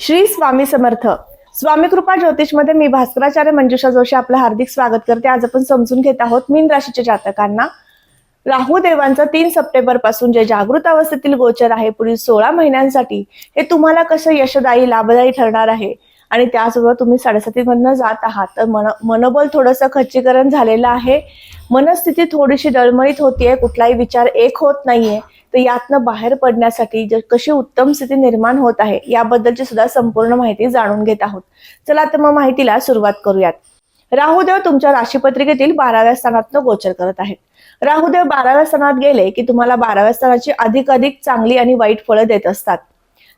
श्री स्वामी समर्थ. स्वामी कृपा ज्योतिषमध्ये मी भास्कराचार्य मंजुषा जोशी आपलं हार्दिक स्वागत करते. आज आपण समजून घेत आहोत मीन राशीच्या जातकांना. राहू देवांचं तीन सप्टेंबरपासून जे जागृत अवस्थेतील गोचर आहे पुढील सोळा महिन्यांसाठी हे तुम्हाला कसं यशदायी लाभदायी ठरणार आहे? आणि त्याचबरोबर तुम्ही साडेसातीमधनं जात आहात. तर मन मनोबल थोडंसं खच्चीकरण झालेलं आहे. मनस्थिती थोडीशी डळमळीत होतीये कुठलाही विचार एक होत नाहीये. तर यातनं बाहेर पडण्यासाठी कशी उत्तम स्थिती निर्माण होत आहे याबद्दलची सुद्धा संपूर्ण माहिती जाणून घेत आहोत. चला तर मग माहितीला सुरुवात करूयात. राहुदेव तुमच्या राशीपत्रिकेतील बाराव्या स्थानात गोचर करत आहेत. राहुदेव बाराव्या स्थानात गेले की तुम्हाला बाराव्या स्थानाची अधिक अधिक चांगली आणि वाईट फळं देत असतात.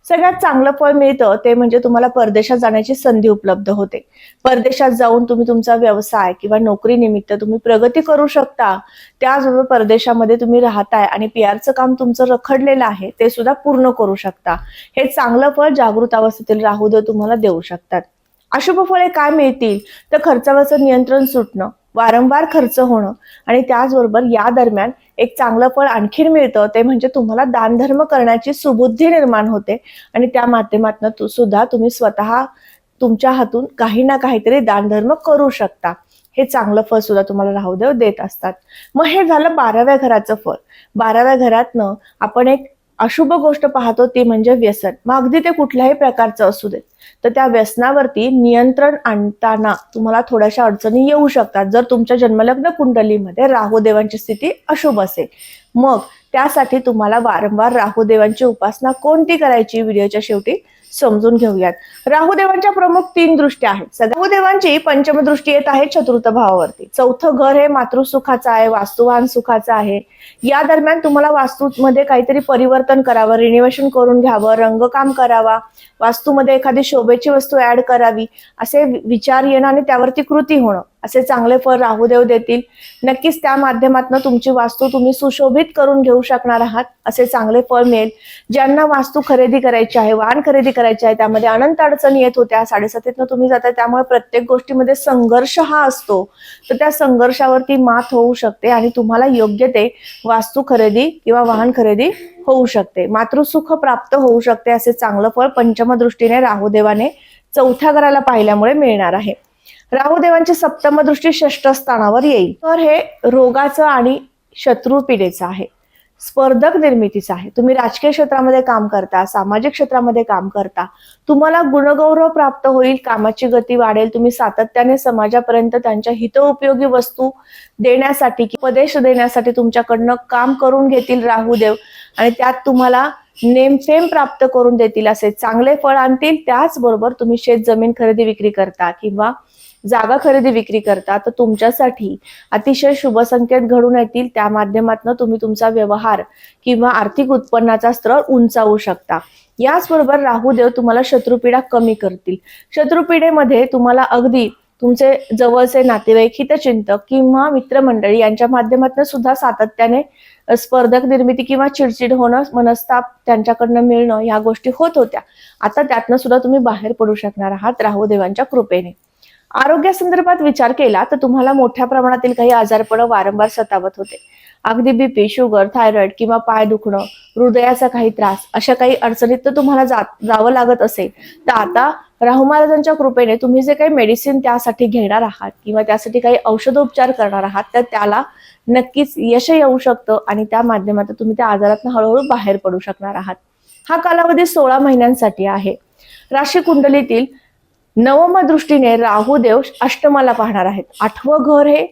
सगळ्यात चांगलं फळ मिळतं ते म्हणजे तुम्हाला परदेशात जाण्याची संधी उपलब्ध होते. परदेशात जाऊन तुम्ही तुमचा व्यवसाय किंवा नोकरी निमित्त तुम्ही प्रगती करू शकता. त्याचबरोबर परदेशामध्ये तुम्ही राहताय आणि पी आरचं काम तुमचं रखडलेलं आहे ते सुद्धा पूर्ण करू शकता. हे चांगलं फळ जागृत अवस्थेतील राहुदेव तुम्हाला देऊ शकतात. अशुभ फळे काय मिळतील? तर खर्चावरचं नियंत्रण सुटणं. वारंवार खर्च होणं आणि त्याचबरोबर या दरम्यान एक चांगलं फळ आणखीन मिळतं ते म्हणजे तुम्हाला दानधर्म करण्याची सुबुद्धी निर्माण होते. आणि त्या माध्यमातून सुद्धा तुम्ही स्वतः तुमच्या हातून काही ना काहीतरी दानधर्म करू शकता. हे चांगलं फळ सुद्धा तुम्हाला राहुदेव देत असतात. मग हे झालं बाराव्या घराचं फळ. बाराव्या घरातनं आपण एक अशुभ गोष्ट पाहतो ती म्हणजे व्यसन. मग अगदी ते कुठल्याही प्रकारचं असू देत. तर त्या व्यसनावरती नियंत्रण आणताना तुम्हाला थोड्याशा अडचणी येऊ शकतात. जर तुमच्या जन्मलग्न कुंडलीमध्ये राहुदेवांची स्थिती अशुभ असेल. मग त्यासाठी तुम्हाला वारंवार राहुदेवांची उपासना कोणती करायची? व्हिडिओच्या शेवटी समजून घेऊयात. राहुदेवांच्या प्रमुख तीन दृष्ट्या आहेत. राहुदेवांची पंचम दृष्टी येत आहे चतुर्थ भावावरती चौथं घर हे मातृसुखाचं आहे वास्तुवान सुखाचं आहे. या दरम्यान तुम्हाला वास्तूमध्ये काहीतरी परिवर्तन करावं रिनिवेशन करून घ्यावं रंगकाम करावा वास्तूमध्ये एखादी शोभेची वस्तू ऍड करावी असे विचार येणं आणि त्यावरती कृती होणं असे चांगले फळ राहुदेव देतील. नक्कीच त्या माध्यमातून तुमची वास्तू तुम्ही सुशोभित करून घेऊ शकणार आहात असे चांगले फळ मिळेल. ज्यांना वास्तू खरेदी करायची आहे वाहन खरेदी करायची आहे त्यामध्ये अनंत अडचणी येत होत्या साडेसातीतनं तुम्ही जाताय त्यामुळे प्रत्येक गोष्टीमध्ये संघर्ष हा असतो. तर त्या संघर्षावरती मात होऊ शकते आणि तुम्हाला योग्य ते वास्तू खरेदी किंवा वाहन खरेदी होऊ शकते. मातृसुख प्राप्त होऊ शकते असे चांगलं फळ पंचम दृष्टीने राहुदेवाने चौथ्या घराला पाहिल्यामुळे मिळणार आहे. राहुदेवांची सप्तम दृष्टी षष्ठ स्थानावर येईल. तर हे रोगाचं आणि शत्रुपीडेचं आहे. स्पर्धक निर्मितीचा आहे. तुम्ही राजकीय क्षेत्रामध्ये काम करता सामाजिक क्षेत्रामध्ये काम करता तुम्हाला गुणगौरव प्राप्त होईल कामाची गती वाढेल तुम्ही सातत्याने समाजापर्यंत त्यांच्या हितोपयोगी वस्तू देण्यासाठी उपदेश देण्यासाठी तुमच्याकडनं काम करून घेतील राहुदेव आणि त्यात तुम्हाला नेमफेम प्राप्त करून देतील असे चांगले फळ आणतील त्याचबरोबर तुम्ही शेत जमीन खरेदी विक्री करता किंवा जागा खरेदी विक्री करता तर तुमच्यासाठी अतिशय शुभ संकेत घडून येतील. त्या माध्यमातून तुम्ही तुमचा व्यवहार किंवा आर्थिक उत्पन्नाचा स्तर उंचावू शकता. याचबरोबर राहुदेव तुम्हाला शत्रुपीडा कमी करतील. शत्रुपीडेमध्ये तुम्हाला अगदी तुमचे जवळचे नातेवाईक हितचिंतक किंवा मित्रमंडळी यांच्या माध्यमातून सुद्धा सातत्याने स्पर्धक निर्मिती किंवा चिडचिड होणं मनस्ताप त्यांच्याकडनं मिळणं ह्या गोष्टी होत होत्या. आता त्यातनं सुद्धा तुम्ही बाहेर पडू शकणार आहात राहुदेवांच्या कृपेने. आरोग्यासंदर्भात विचार केला तर तुम्हाला मोठ्या प्रमाणातील काही आजारपणं वारंवार सतावत होते. अगदी बीपी शुगर थायरॉइड किंवा पाय दुखणं हृदयाचा काही त्रास अशा काही अडचणीत तर तुम्हाला जात जावं लागत असेल. तर आता राहू महाराजांच्या कृपेने तुम्ही जे काही मेडिसिन त्यासाठी घेणार आहात किंवा त्यासाठी काही औषधोपचार करणार आहात तर त्याला नक्कीच यश येऊ शकतं आणि त्या माध्यमातून तुम्ही त्या आजारातून हळूहळू बाहेर पडू शकणार आहात. हा कालावधी सोळा महिन्यांसाठी आहे. राशी कुंडलीतील नवम दृष्टीने राहुदेव अष्टमाला पाहणार आहेत. आठवं घर हे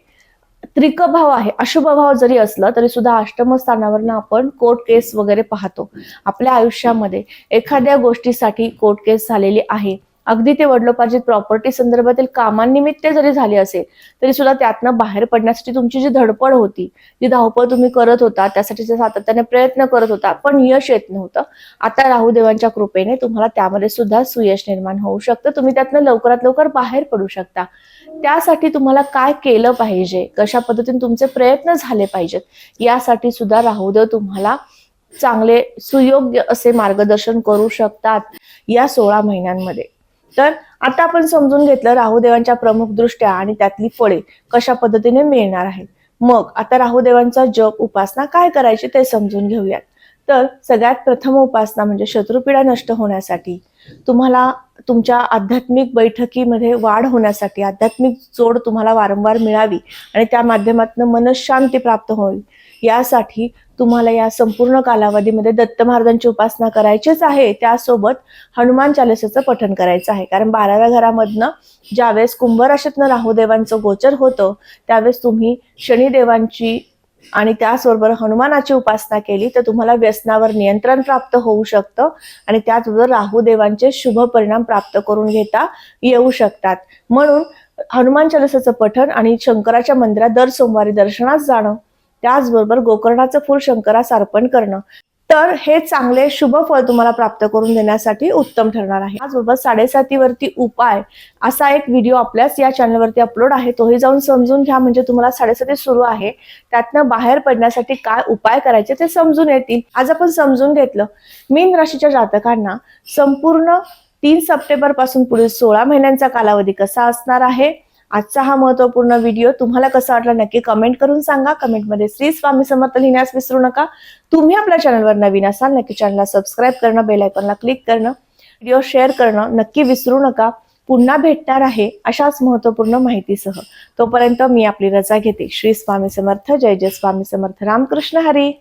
त्रिक भाव आहे. अशुभ भाव जरी असलं तरी सुद्धा अष्टम स्थानावरनं आपण कोर्ट केस वगैरे पाहतो. आपल्या आयुष्यामध्ये एखाद्या गोष्टीसाठी कोर्ट केस झालेली आहे. अगदी ते वडलोपार्जित प्रॉपर्टी संदर्भातील कामांनिमित्त जरी झाले असेल तरी सुद्धा त्यातनं बाहेर पडण्यासाठी तुमची जी धडपड होती जी धावपळ तुम्ही करत होता त्यासाठी सातत्याने प्रयत्न करत होता पण यश येत नव्हतं. आता राहुदेवांच्या कृपेने तुम्हाला त्यामध्ये सुद्धा सुयश निर्माण होऊ शकतं. तुम्ही त्यातनं लवकरात लवकर बाहेर पडू शकता. त्यासाठी तुम्हाला काय केलं पाहिजे? कशा पद्धतीने तुमचे प्रयत्न झाले पाहिजेत? यासाठी सुद्धा राहुदेव तुम्हाला चांगले सुयोग्य असे मार्गदर्शन करू शकतात या सोळा महिन्यांमध्ये. तर आता आपण समजून घेतलं राहुदेवांच्या प्रमुख दृष्ट्या आणि त्यातली फळे कशा पद्धतीने मिळणार आहेत. मग आता राहुदेवांचा जप उपासना काय करायची ते समजून घेऊयात. तर सगळ्यात प्रथम उपासना म्हणजे शत्रुपीडा नष्ट होण्यासाठी. तुम्हाला तुमच्या आध्यात्मिक बैठकीमध्ये वाढ होण्यासाठी आध्यात्मिक जोड तुम्हाला वारंवार मिळावी आणि त्या माध्यमातून मनशांती प्राप्त होईल. यासाठी तुम्हाला या संपूर्ण कालावधीमध्ये दत्त महाराजांची उपासना करायचीच आहे. त्यासोबत हनुमान चालिसाचं पठण करायचं आहे. कारण बाराव्या घरामधनं ज्यावेळेस कुंभराशीतनं राहुदेवांचं गोचर होतं त्यावेळेस तुम्ही शनिदेवांची आणि त्याचबरोबर हनुमानाची उपासना केली तर तुम्हाला व्यसनावर नियंत्रण प्राप्त होऊ शकतं आणि त्याचबरोबर राहुदेवांचे शुभ परिणाम प्राप्त करून घेता येऊ शकतात. म्हणून हनुमान चालिसाचं पठण आणि शंकराच्या मंदिरात दर सोमवारी दर्शनास जाणं त्याचबरोबर गोकर्णाचं फूल शंकरास अर्पण करणं. तर हे चांगले शुभ फळ तुम्हाला प्राप्त करून देण्यासाठी उत्तम ठरणार आहे. त्याचबरोबर साडेसातीवरती उपाय असा एक व्हिडिओ आपल्याच या चॅनलवरती अपलोड आहे. तोही जाऊन समजून घ्या म्हणजे तुम्हाला साडेसाती सुरू आहे. त्यातनं बाहेर पडण्यासाठी काय उपाय करायचे ते समजून येतील. आज आपण समजून घेतलं. मीन राशीच्या जातकांना संपूर्ण तीन सप्टेंबरपासून पुढील सोळा महिन्यांचा कालावधी कसा असणार आहे? आजचा हा महत्त्वपूर्ण व्हिडिओ तुम्हाला कसा वाटला नक्की कमेंट करून सांगा. कमेंटमध्ये श्री स्वामी समर्थ लिहिण्यास विसरू नका. तुम्ही आपल्या चॅनलवर नवीन असाल नक्की चॅनलला सबस्क्राईब करणं बेलायकॉनला क्लिक करणं व्हिडिओ शेअर करणं नक्की विसरू नका. पुन्हा भेटणार आहे अशाच महत्त्वपूर्ण माहितीसह. तोपर्यंत मी आपली रजा घेते. श्री स्वामी समर्थ. जय जय स्वामी समर्थ. रामकृष्ण हरी.